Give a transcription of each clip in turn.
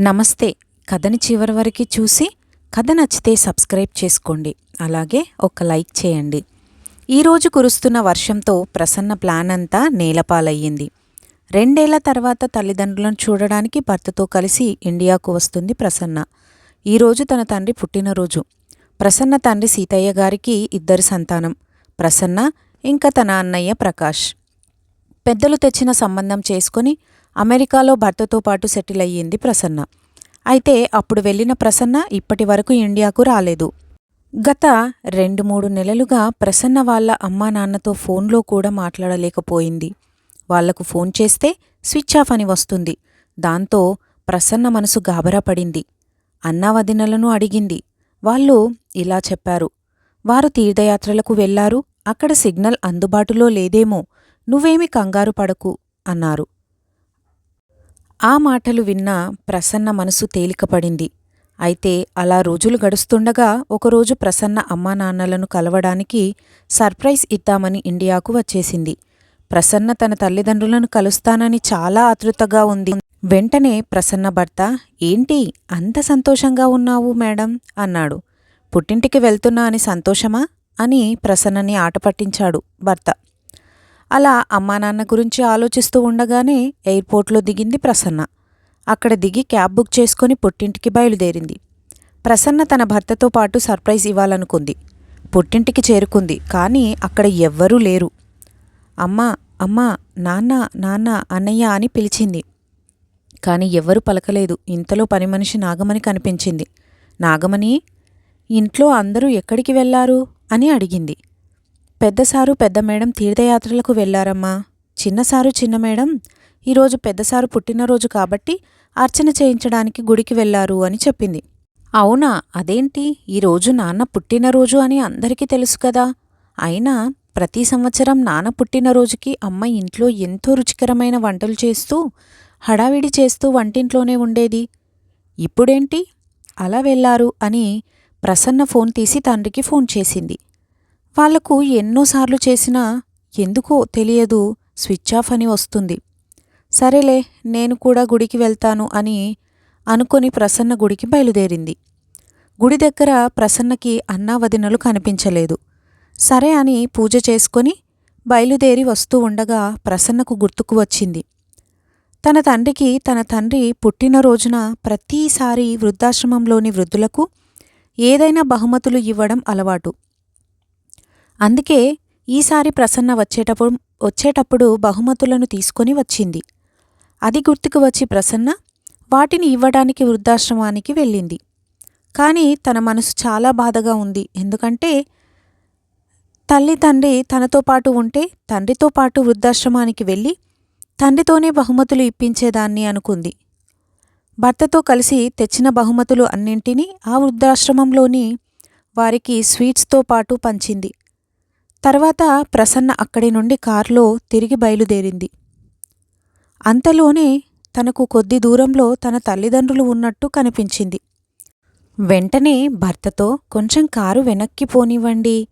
నమస్తే. కథని చివరి వరకు చూసి కథ నచ్చితే సబ్స్క్రైబ్ చేసుకోండి. అలాగే ఒక లైక్ చేయండి. ఈరోజు కురుస్తున్న వర్షంతో ప్రసన్న ప్లాన్ అంతా నేలపాలయ్యింది. రెండేళ్ళ తర్వాత తల్లిదండ్రులను చూడడానికి భర్తతో కలిసి ఇండియాకు వస్తుంది ప్రసన్న. ఈరోజు తన తండ్రి పుట్టినరోజు. ప్రసన్న తండ్రి సీతయ్య గారికి ఇద్దరు సంతానం. ప్రసన్న ఇంకా తన అన్నయ్య ప్రకాష్. పెద్దలు తెచ్చిన సంబంధం చేసుకుని అమెరికాలో భర్తతో పాటు సెటిల్ అయ్యింది ప్రసన్న. అయితే అప్పుడు వెళ్ళిన ప్రసన్న ఇప్పటి వరకు ఇండియాకు రాలేదు. గత రెండు మూడు నెలలుగా ప్రసన్న వాళ్ళ అమ్మా నాన్నతో ఫోన్లో కూడా మాట్లాడలేకపోయింది. వాళ్ళకు ఫోన్ చేస్తే స్విచ్ ఆఫ్ అని వస్తుంది. దాంతో ప్రసన్న మనసు గాబరా పడింది. అన్నావదినలను అడిగింది. వాళ్ళు ఇలా చెప్పారు. వారు తీర్థయాత్రలకు వెళ్ళారు. అక్కడ సిగ్నల్ అందుబాటులో లేదేమో. నువ్వేమి కంగారు పడకు అన్నారు. ఆ మాటలు విన్న ప్రసన్న మనసు తేలికపడింది. అయితే అలా రోజులు గడుస్తుండగా ఒకరోజు ప్రసన్న అమ్మా నాన్నలను కలవడానికి సర్ప్రైజ్ ఇద్దామని ఇండియాకు వచ్చేసింది. ప్రసన్న తన తల్లిదండ్రులను కలుస్తానని చాలా ఆతృతగా ఉంది. వెంటనే ప్రసన్న భర్త ఏంటి అంత సంతోషంగా ఉన్నావు మేడం? అన్నాడు. పుట్టింటికి వెళ్తున్నా అని సంతోషమా? అని ప్రసన్నని ఆట పట్టించాడు భర్త. అలా అమ్మా నాన్న గురించి ఆలోచిస్తూ ఉండగానే ఎయిర్పోర్ట్లో దిగింది ప్రసన్న. అక్కడ దిగి క్యాబ్ బుక్ చేసుకుని పుట్టింటికి బయలుదేరింది. ప్రసన్న తన భర్తతో పాటు సర్ప్రైజ్ ఇవ్వాలనుకుంది. పుట్టింటికి చేరుకుంది కానీ అక్కడ ఎవ్వరూ లేరు. అమ్మా అమ్మా నాన్న నాన్న అన్నయ్య అని పిలిచింది. కాని ఎవ్వరూ పలకలేదు. ఇంతలో పని మనిషి నాగమణి కనిపించింది. నాగమణి ఇంట్లో అందరూ ఎక్కడికి వెళ్ళారు? అని అడిగింది. పెద్దసారు పెద్ద మేడం తీర్థయాత్రలకు వెళ్ళారమ్మా. చిన్నసారు చిన్న మేడం ఈరోజు పెద్దసారు పుట్టినరోజు కాబట్టి అర్చన చేయించడానికి గుడికి వెళ్ళారు అని చెప్పింది. అవునా అదేంటి? ఈరోజు నాన్న పుట్టినరోజు అని అందరికీ తెలుసు కదా. అయినా ప్రతి సంవత్సరం నాన్న పుట్టినరోజుకి అమ్మ ఇంట్లో ఎంతో రుచికరమైన వంటలు చేస్తూ హడావిడి చేస్తూ వంటింట్లోనే ఉండేది. ఇప్పుడేంటి? అలా వెళ్ళారు అని ప్రసన్న ఫోన్ తీసి తండ్రికి ఫోన్ చేసింది. వాళ్ళకు ఎన్నోసార్లు చేసినా ఎందుకో తెలియదు స్విచ్ ఆఫ్ అని వస్తుంది. సరేలే నేను కూడా గుడికి వెళ్తాను అని అనుకొని ప్రసన్న గుడికి బయలుదేరింది. గుడి దగ్గర ప్రసన్నకి అన్నావదినలు కనిపించలేదు. సరే అని పూజ చేసుకొని బయలుదేరి వస్తూ ఉండగా ప్రసన్నకు గుర్తుకు వచ్చింది. తన తండ్రికి తన తండ్రి పుట్టినరోజున ప్రతిసారి వృద్ధాశ్రమంలోని వృద్ధులకు ఏదైనా బహుమతులు ఇవ్వడం అలవాటు. అందుకే ఈసారి ప్రసన్న వచ్చేటప్పుడు వచ్చేటప్పుడు బహుమతులను తీసుకొని వచ్చింది. అది గుర్తుకు వచ్చి ప్రసన్న వాటిని ఇవ్వడానికి వృద్ధాశ్రమానికి వెళ్ళింది. కానీ తన మనసు చాలా బాధగా ఉంది. ఎందుకంటే తల్లి తండ్రి తనతో పాటు ఉంటే తండ్రితో పాటు వృద్ధాశ్రమానికి వెళ్ళి తండ్రితోనే బహుమతులు ఇప్పించేదాన్ని అనుకుంది. భర్తతో కలిసి తెచ్చిన బహుమతులు అన్నింటినీ ఆ వృద్ధాశ్రమంలోని వారికి స్వీట్స్తో పాటు పంచింది. తర్వాత ప్రసన్న అక్కడి నుండి కారులో తిరిగి బయలుదేరింది. అంతలోనే తనకు కొద్ది దూరంలో తన తల్లిదండ్రులు ఉన్నట్టు కనిపించింది. వెంటనే భర్తతో కొంచెం కారు వెనక్కి పోనివ్వండి.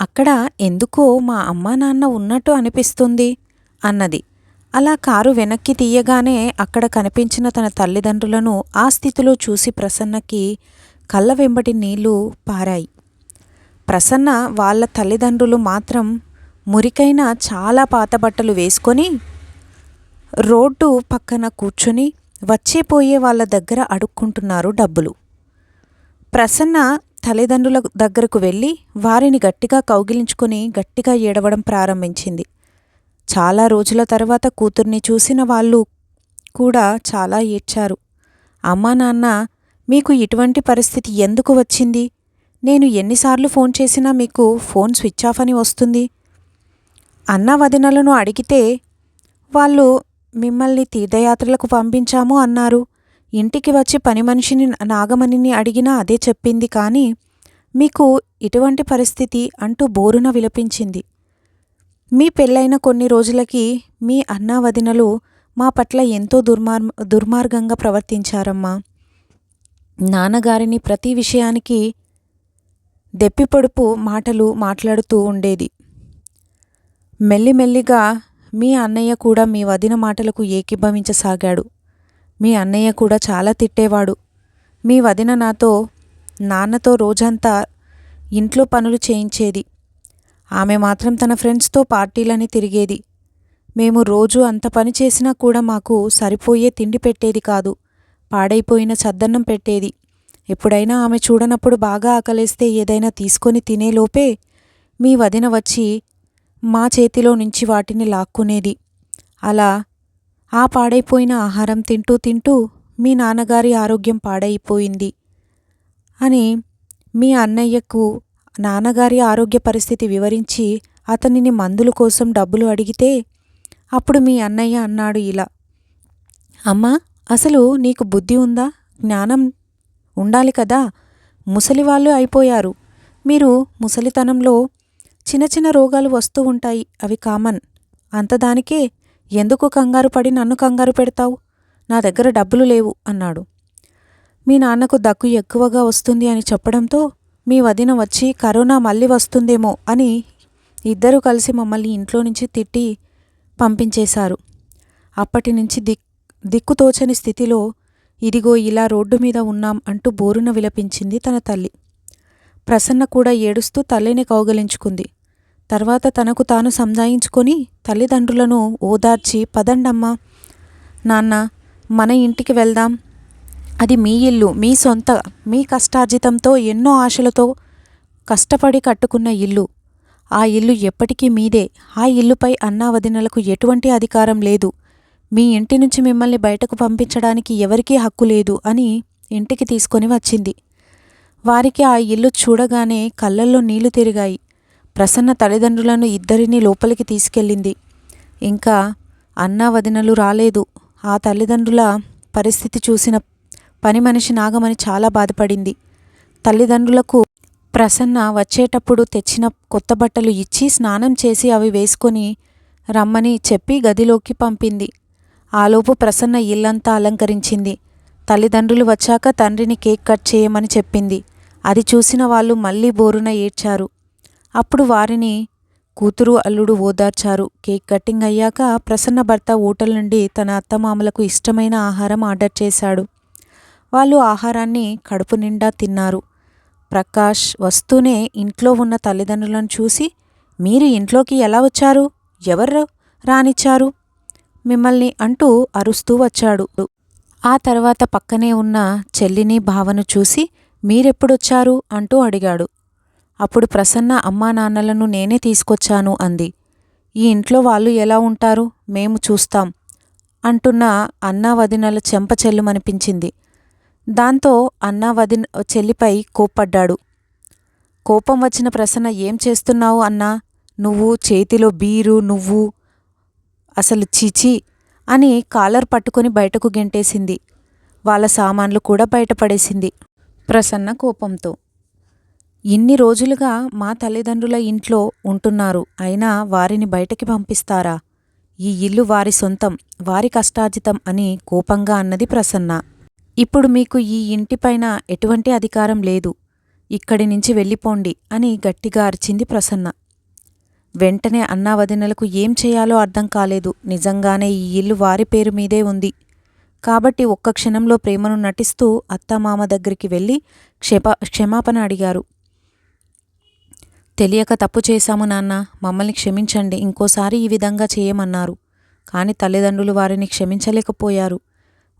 అక్కడ ఎందుకో మా అమ్మా నాన్న ఉన్నట్టు అనిపిస్తుంది అన్నది. అలా కారు వెనక్కి తీయగానే అక్కడ కనిపించిన తన తల్లిదండ్రులను ఆ స్థితిలో చూసి ప్రసన్నకి కళ్ళ వెంబటి నీళ్ళు పారాయి. ప్రసన్న వాళ్ళ తల్లిదండ్రులు మాత్రం మురికైన చాలా పాత బట్టలు వేసుకొని రోడ్డు పక్కన కూర్చుని వచ్చేపోయే వాళ్ళ దగ్గర అడుక్కుంటున్నారు డబ్బులు. ప్రసన్న తల్లిదండ్రుల దగ్గరకు వెళ్ళి వారిని గట్టిగా కౌగిలించుకొని గట్టిగా ఏడవడం ప్రారంభించింది. చాలా రోజుల తర్వాత కూతుర్ని చూసిన వాళ్ళు కూడా చాలా ఏడ్చారు. అమ్మా నాన్న మీకు ఇటువంటి పరిస్థితి ఎందుకు వచ్చింది? నేను ఎన్నిసార్లు ఫోన్ చేసినా మీకు ఫోన్ స్విచ్ ఆఫ్ అని వస్తుంది. అన్న వదినలను అడిగితే వాళ్ళు మిమ్మల్ని తీర్థయాత్రలకు పంపించాము అన్నారు. ఇంటికి వచ్చి పని మనిషిని నాగమణిని అడిగినా అదే చెప్పింది కానీ మీకు ఇటువంటి పరిస్థితి అంటూ బోరున విలపించింది. మీ పెళ్ళైన కొన్ని రోజులకి మీ అన్నా వదినలు మా పట్ల ఎంతో దుర్మార్ దుర్మార్గంగా ప్రవర్తించారమ్మా. నాన్నగారిని ప్రతి విషయానికి దెప్పిపొడుపు మాటలు మాట్లాడుతూ ఉండేది. మెల్లిమెల్లిగా మీ అన్నయ్య కూడా మీ వదిన మాటలకు ఏకీభవించసాగాడు. మీ అన్నయ్య కూడా చాలా తిట్టేవాడు. మీ వదిన నాతో నాన్నతో రోజంతా ఇంట్లో పనులు చేయించేది. ఆమె మాత్రం తన ఫ్రెండ్స్తో పార్టీలని తిరిగేది. మేము రోజు అంత పని చేసినా కూడా మాకు సరిపోయే తిండి పెట్టేది కాదు. పాడైపోయిన చద్దన్నం పెట్టేది. ఎప్పుడైనా ఆమె చూడనప్పుడు బాగా ఆకలేస్తే ఏదైనా తీసుకొని తినేలోపే మీ వదిన వచ్చి మా చేతిలో నుంచి వాటిని లాక్కునేది. అలా ఆ పాడైపోయిన ఆహారం తింటూ తింటూ మీ నాన్నగారి ఆరోగ్యం పాడైపోయింది అని మీ అన్నయ్యకు నాన్నగారి ఆరోగ్య పరిస్థితి వివరించి అతనిని మందుల కోసం డబ్బులు అడిగితే అప్పుడు మీ అన్నయ్య అన్నాడు ఇలా అమ్మా అసలు నీకు బుద్ధి ఉందా? జ్ఞానం ఉండాలి కదా? ముసలివాళ్ళు అయిపోయారు. మీరు ముసలితనంలో చిన్న చిన్న రోగాలు వస్తూ ఉంటాయి అవి కామన్. అంతదానికే ఎందుకు కంగారు పడి నన్ను కంగారు పెడతావు? నా దగ్గర డబ్బులు లేవు అన్నాడు. మీ నాన్నకు దగ్గు ఎక్కువగా వస్తుంది అని చెప్పడంతో మీ వదిన వచ్చి కరోనా మళ్ళీ వస్తుందేమో అని ఇద్దరూ కలిసి మమ్మల్ని ఇంట్లో నుంచి తిట్టి పంపించేశారు. అప్పటి నుంచి దిక్ దిక్కుతోచని స్థితిలో ఇదిగో ఇలా రోడ్డు మీద ఉన్నాం అంటూ బోరున విలపించింది తన తల్లి. ప్రసన్న కూడా ఏడుస్తూ తల్లిని కౌగలించుకుంది. తర్వాత తనకు తాను సంజాయించుకొని తల్లిదండ్రులను ఓదార్చి పదండమ్మా నాన్న మన ఇంటికి వెళ్దాం. అది మీ ఇల్లు మీ సొంత మీ కష్టార్జితంతో ఎన్నో ఆశలతో కష్టపడి కట్టుకున్న ఇల్లు. ఆ ఇల్లు ఎప్పటికీ మీదే. ఆ ఇల్లుపై అన్నా వదినలకు ఎటువంటి అధికారం లేదు. మీ ఇంటి నుంచి మిమ్మల్ని బయటకు పంపించడానికి ఎవరికీ హక్కు లేదు అని ఇంటికి తీసుకొని వచ్చింది. వారికి ఆ ఇల్లు చూడగానే కళ్ళల్లో నీళ్ళు తిరిగాయి. ప్రసన్న తల్లిదండ్రులను ఇద్దరినీ లోపలికి తీసుకెళ్ళింది. ఇంకా అన్నా వదినలు రాలేదు. ఆ తల్లిదండ్రుల పరిస్థితి చూసిన పని మనిషి నాగమని చాలా బాధపడింది. తల్లిదండ్రులకు ప్రసన్న వచ్చేటప్పుడు తెచ్చిన కొత్త బట్టలు ఇచ్చి స్నానం చేసి అవి వేసుకొని రమ్మని చెప్పి గదిలోకి పంపింది. ఆలోపు ప్రసన్న ఇల్లంతా అలంకరించింది. తల్లిదండ్రులు వచ్చాక తండ్రిని కేక్ కట్ చేయమని చెప్పింది. అది చూసిన వాళ్ళు మళ్ళీ బోరున ఏడ్చారు. అప్పుడు వారిని కూతురు అల్లుడు ఓదార్చారు. కేక్ కటింగ్ అయ్యాక ప్రసన్న భర్త హోటల్ నుండి తన అత్తమామలకు ఇష్టమైన ఆహారం ఆర్డర్ చేశాడు. వాళ్ళు ఆహారాన్ని కడుపు నిండా తిన్నారు. ప్రకాష్ వస్తూనే ఇంట్లో ఉన్న తల్లిదండ్రులను చూసి మీరు ఇంట్లోకి ఎలా వచ్చారు? ఎవరు రానిచ్చారు? మిమ్మల్ని అంటూ అరుస్తూ వచ్చాడు. ఆ తర్వాత పక్కనే ఉన్న చెల్లిని భావను చూసి మీరెప్పుడొచ్చారు? అంటూ అడిగాడు. అప్పుడు ప్రసన్న అమ్మా నాన్నలను నేనే తీసుకొచ్చాను అంది. ఈ ఇంట్లో వాళ్ళు ఎలా ఉంటారు? మేము చూస్తాం అంటున్న అన్నా వదినల చెంప చెల్లుమనిపించింది. దాంతో అన్నా వదిన చెల్లిపై కోప్పడ్డాడు. కోపం వచ్చిన ప్రసన్న ఏం చేస్తున్నావు అన్నా? నువ్వు చేతిలో బీరు నువ్వు అసలు చీచీ అని కాలర్ పట్టుకొని బయటకు గెంటేసింది. వాళ్ళ సామాన్లు కూడా బయటపడేసింది ప్రసన్న కోపంతో. ఇన్ని రోజులుగా మా తల్లిదండ్రుల ఇంట్లో ఉంటున్నారు. అయినా వారిని బయటకి పంపిస్తారా? ఈ ఇల్లు వారి సొంతం వారి కష్టార్జితం అని కోపంగా అన్నది ప్రసన్న. ఇప్పుడు మీకు ఈ ఇంటిపైన ఎటువంటి అధికారం లేదు. ఇక్కడి నుంచి వెళ్ళిపోండి అని గట్టిగా అరిచింది ప్రసన్న. వెంటనే అన్నా వదినలకు ఏం చేయాలో అర్థం కాలేదు. నిజంగానే ఈ ఇల్లు వారి పేరు మీదే ఉంది. కాబట్టి ఒక్క క్షణంలో ప్రేమను నటిస్తూ అత్తమామ దగ్గరికి వెళ్ళి క్షేప క్షమాపణ అడిగారు. తెలియక తప్పు చేశాము నాన్న మమ్మల్ని క్షమించండి ఇంకోసారి ఈ విధంగా చేయమన్నారు. కాని తల్లిదండ్రులు వారిని క్షమించలేకపోయారు.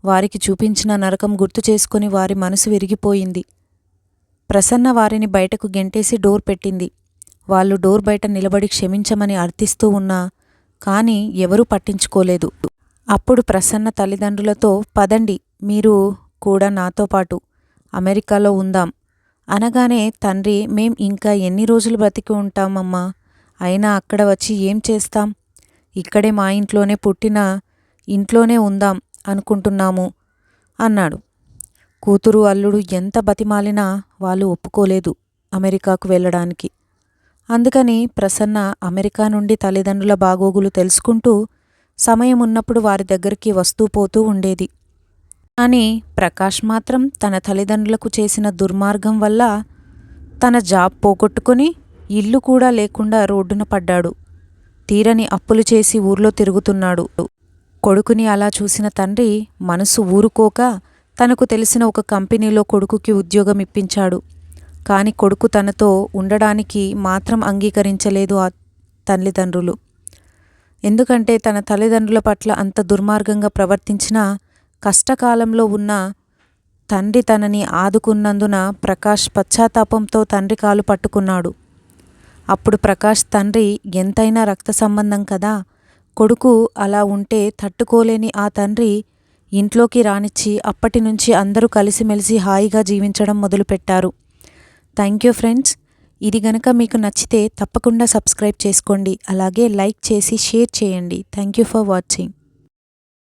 వారికి చూపించిన నరకం గుర్తు చేసుకుని వారి మనసు విరిగిపోయింది. ప్రసన్న వారిని బయటకు గెంటేసి డోర్ పెట్టింది. వాళ్ళు డోర్ బయట నిలబడి క్షమించమని అర్థిస్తూ ఉన్నా కాని ఎవరూ పట్టించుకోలేదు. అప్పుడు ప్రసన్న తల్లిదండ్రులతో పదండి మీరు కూడా నాతో పాటు అమెరికాలో ఉందాం. అనగానే తండ్రి మేం ఇంకా ఎన్ని రోజులు బ్రతికి ఉంటామమ్మా? అయినా అక్కడ వచ్చి ఏం చేస్తాం? ఇక్కడే మా ఇంట్లోనే పుట్టిన ఇంట్లోనే ఉందాం అనుకుంటున్నాము అన్నాడు. కూతురు అల్లుడు ఎంత బతిమాలినా వాళ్ళు ఒప్పుకోలేదు అమెరికాకు వెళ్ళడానికి. అందుకని ప్రసన్న అమెరికా నుండి తల్లిదండ్రుల బాగోగులు తెలుసుకుంటూ సమయం ఉన్నప్పుడు వారి దగ్గరికి వస్తూ పోతూ ఉండేది. కానీ ప్రకాష్ మాత్రం తన తల్లిదండ్రులకు చేసిన దుర్మార్గం వల్ల తన జాబ్ పోగొట్టుకుని ఇల్లు కూడా లేకుండా రోడ్డున పడ్డాడు. తీరని అప్పులు చేసి ఊర్లో తిరుగుతున్నాడు. కొడుకుని అలా చూసిన తండ్రి మనసు ఊరుకోక తనకు తెలిసిన ఒక కంపెనీలో కొడుకుకి ఉద్యోగం ఇప్పించాడు కానీ కొడుకు తనతో ఉండడానికి మాత్రం అంగీకరించలేదు ఆ తల్లిదండ్రులు. ఎందుకంటే తన తల్లిదండ్రుల పట్ల అంత దుర్మార్గంగా ప్రవర్తించిన కష్టకాలంలో ఉన్న తండ్రి తనని ఆదుకున్నందున ప్రకాష్ పశ్చాత్తాపంతో తండ్రి కాలు పట్టుకున్నాడు. అప్పుడు ప్రకాష్ తండ్రి ఎంతైనా రక్త సంబంధం కదా కొడుకు అలా ఉంటే తట్టుకోలేని ఆ తండ్రి ఇంట్లోకి రానిచ్చి అప్పటి నుంచి అందరూ కలిసిమెలిసి హాయిగా జీవించడం మొదలుపెట్టారు. థ్యాంక్ యూ ఫ్రెండ్స్ ఇది గనక మీకు నచ్చితే తప్పకుండా సబ్స్క్రైబ్ చేసుకోండి. అలాగే లైక్ చేసి షేర్ చేయండి. Thank you for watching